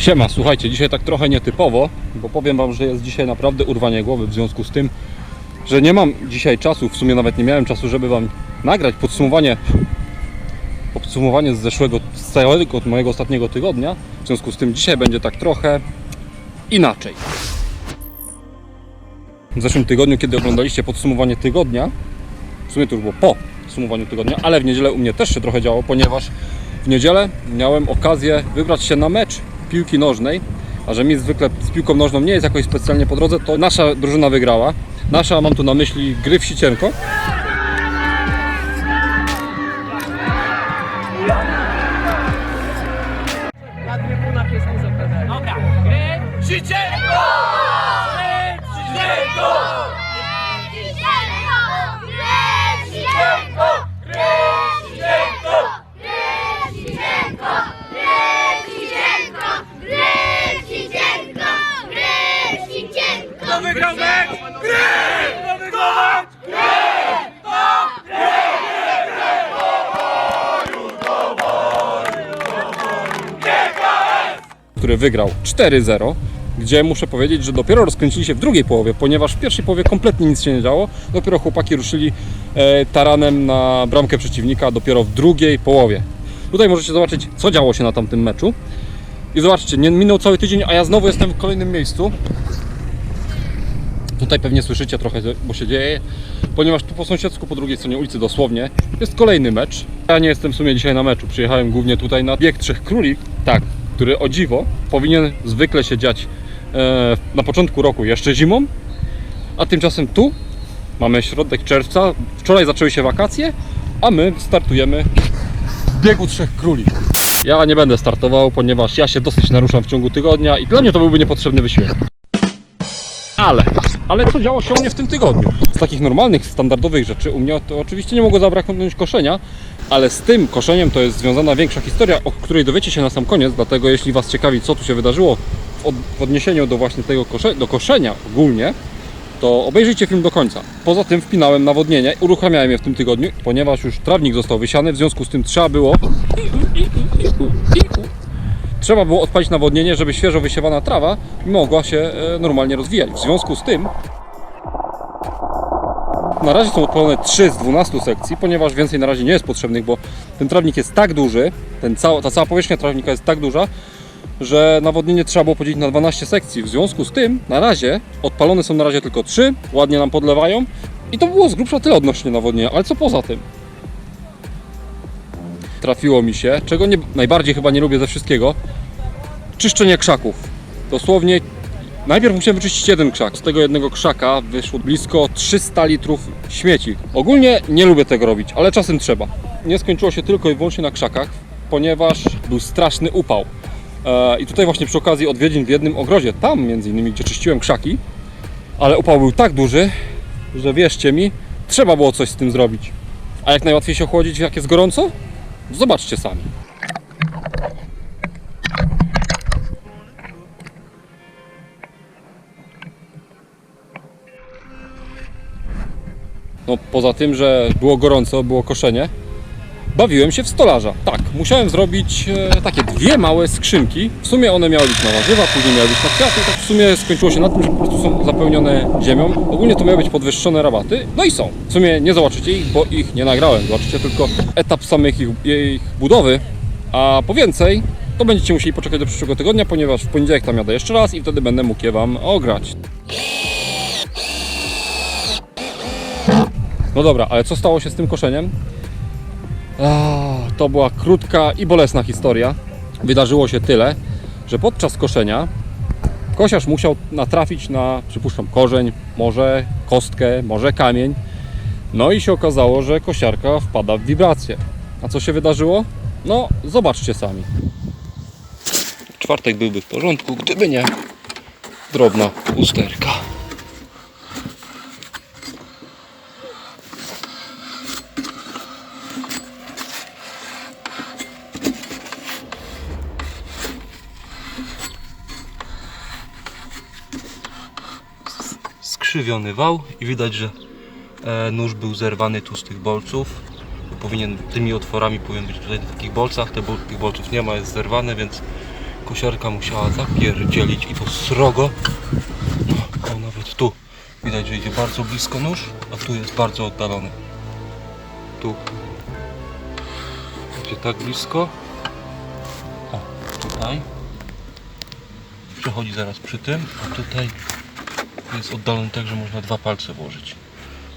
Siema, słuchajcie, dzisiaj tak trochę nietypowo, bo powiem Wam, że jest dzisiaj naprawdę urwanie głowy w związku z tym, że nie mam dzisiaj czasu, w sumie nawet nie miałem czasu, żeby Wam nagrać podsumowanie podsumowanie z zeszłego, z całego od mojego ostatniego tygodnia. W związku z tym dzisiaj będzie tak trochę inaczej. W zeszłym tygodniu, kiedy oglądaliście podsumowanie tygodnia, w sumie to już było po podsumowaniu tygodnia, ale w niedzielę u mnie też się trochę działo, ponieważ w niedzielę miałem okazję wybrać się na mecz piłki nożnej, a że mi zwykle z piłką nożną nie jest jakoś specjalnie po drodze, to nasza drużyna wygrała. Nasza, mam tu na myśli gry w Sicienko. Który wygrał 4-0, gdzie muszę powiedzieć, że dopiero rozkręcili się w drugiej połowie, ponieważ w pierwszej połowie kompletnie nic się nie działo. Dopiero chłopaki ruszyli e, taranem na bramkę przeciwnika dopiero w drugiej połowie. Tutaj możecie zobaczyć, co działo się na tamtym meczu. I zobaczcie, nie minął cały tydzień, a ja znowu jestem w kolejnym miejscu. Tutaj pewnie słyszycie trochę, bo się dzieje, ponieważ tu po sąsiedzku, po drugiej stronie ulicy dosłownie, jest kolejny mecz. Ja nie jestem w sumie dzisiaj na meczu, przyjechałem głównie tutaj na bieg Trzech Króli, tak, który o dziwo powinien zwykle się dziać e, na początku roku jeszcze zimą, a tymczasem tu mamy środek czerwca, wczoraj zaczęły się wakacje, a my startujemy w biegu Trzech Króli. Ja nie będę startował, ponieważ ja się dosyć naruszam w ciągu tygodnia i dla mnie to byłby niepotrzebny wysiłek. Ale, ale co działo się u mnie w tym tygodniu? Z takich normalnych, standardowych rzeczy u mnie to oczywiście nie mogło zabraknąć koszenia, ale z tym koszeniem to jest związana większa historia, o której dowiecie się na sam koniec, dlatego jeśli Was ciekawi, co tu się wydarzyło w od- w odniesieniu do właśnie tego kosze, do koszenia ogólnie, to obejrzyjcie film do końca. Poza tym wpinałem nawodnienie, uruchamiałem je w tym tygodniu, ponieważ już trawnik został wysiany, w związku z tym trzeba było trzeba było odpalić nawodnienie, żeby świeżo wysiewana trawa mogła się e, normalnie rozwijać. W związku z tym na razie są odpalone 3 z 12 sekcji, ponieważ więcej na razie nie jest potrzebnych, bo ten trawnik jest tak duży, ten cała, ta cała powierzchnia trawnika jest tak duża, że nawodnienie trzeba było podzielić na 12 sekcji. W związku z tym na razie odpalone są na razie tylko 3, ładnie nam podlewają i to było z grubsza tyle odnośnie nawodnienia, ale co poza tym? trafiło mi się, czego nie, najbardziej chyba nie lubię ze wszystkiego, czyszczenie krzaków. Dosłownie najpierw musiałem wyczyścić jeden krzak. Z tego jednego krzaka wyszło blisko 300 litrów śmieci. Ogólnie nie lubię tego robić, ale czasem trzeba. Nie skończyło się tylko i wyłącznie na krzakach, ponieważ był straszny upał. E, I tutaj właśnie przy okazji odwiedzin w jednym ogrodzie, tam między innymi, gdzie czyściłem krzaki, ale upał był tak duży, że wierzcie mi, trzeba było coś z tym zrobić. A jak najłatwiej się ochłodzić, jak jest gorąco? Zobaczcie sami. No poza tym, że było gorąco, było koszenie, bawiłem się w stolarza. Tak, musiałem zrobić e, takie dwie małe skrzynki. W sumie one miały być na warzywa, później miały być na kwiaty. Tak w sumie skończyło się na tym, że po prostu są zapełnione ziemią. Ogólnie to miały być podwyższone rabaty. No i są. W sumie nie zobaczycie ich, bo ich nie nagrałem. Zobaczycie tylko etap samych ich, ich budowy. A po więcej to będziecie musieli poczekać do przyszłego tygodnia, ponieważ w poniedziałek tam jadę jeszcze raz i wtedy będę mógł je Wam ograć. No dobra, ale co stało się z tym koszeniem? To była krótka i bolesna historia. Wydarzyło się tyle, że podczas koszenia kosiarz musiał natrafić na, przypuszczam, korzeń, może kostkę, może kamień. No i się okazało, że kosiarka wpada w wibrację. A co się wydarzyło? No, zobaczcie sami. Czwartek byłby w porządku, gdyby nie drobna usterka. Skrzywiony wał i widać, że e, nóż był zerwany tu z tych bolców. Powinien, tymi otworami powinien być tutaj na takich bolcach, te bol, tych bolców nie ma, jest zerwane, więc kosiarka musiała zapierdzielić i to srogo. O, nawet tu widać, że idzie bardzo blisko nóż, a tu jest bardzo oddalony. Tu idzie tak blisko. O, tutaj. Przechodzi zaraz przy tym, a tutaj jest oddalony tak, że można dwa palce włożyć.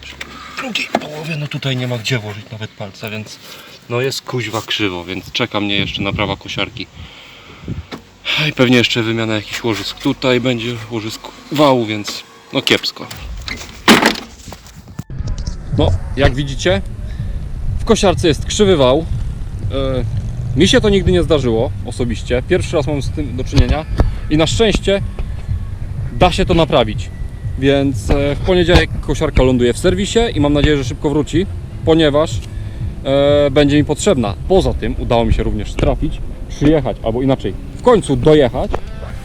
Przy drugiej połowie, no tutaj nie ma gdzie włożyć nawet palca, więc no jest kuźwa krzywo, więc czeka mnie jeszcze naprawa kosiarki. I pewnie jeszcze wymiana jakichś łożysk. Tutaj będzie łożysk wału, więc no kiepsko. No, jak widzicie, w kosiarce jest krzywy wał. E, Mi się to nigdy nie zdarzyło osobiście. Pierwszy raz mam z tym do czynienia i na szczęście da się to naprawić. Więc e, w poniedziałek kosiarka ląduje w serwisie i mam nadzieję, że szybko wróci, ponieważ e, będzie mi potrzebna. Poza tym udało mi się również trafić, przyjechać, albo inaczej, w końcu dojechać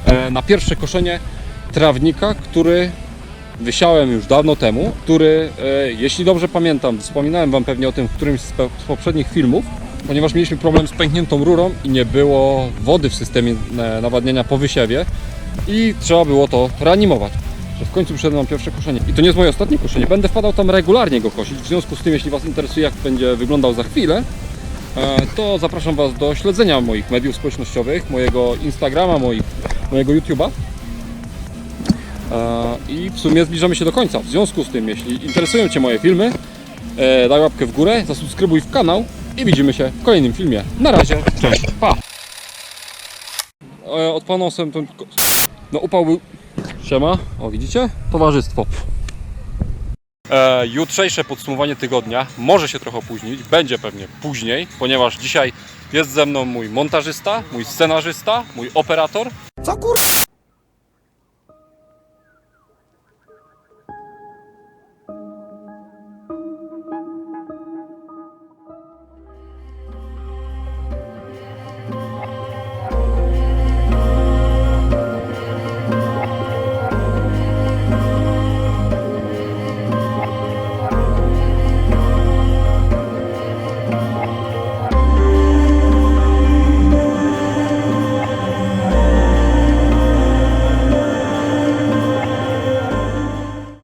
e, na pierwsze koszenie trawnika, który wysiałem już dawno temu, który, e, jeśli dobrze pamiętam, wspominałem Wam pewnie o tym w którymś z, z poprzednich filmów, ponieważ mieliśmy problem z pękniętą rurą i nie było wody w systemie e, nawadniania po wysiewie i trzeba było to reanimować. Że w końcu przyszedłem na pierwsze koszenie. I to nie jest moje ostatnie koszenie. Będę wpadał tam regularnie go kosić. W związku z tym, jeśli Was interesuje, jak będzie wyglądał za chwilę, e, to zapraszam Was do śledzenia moich mediów społecznościowych, mojego Instagrama, moich, mojego YouTube'a. E, I w sumie zbliżamy się do końca. W związku z tym, jeśli interesują Cię moje filmy, e, daj łapkę w górę, zasubskrybuj w kanał i widzimy się w kolejnym filmie. Na razie, cześć, pa! Odpalną sobie ten... No upał był... Siema, o widzicie? Towarzystwo. E, jutrzejsze podsumowanie tygodnia może się trochę opóźnić, będzie pewnie później, ponieważ dzisiaj jest ze mną mój montażysta, mój scenarzysta, mój operator. Co kur...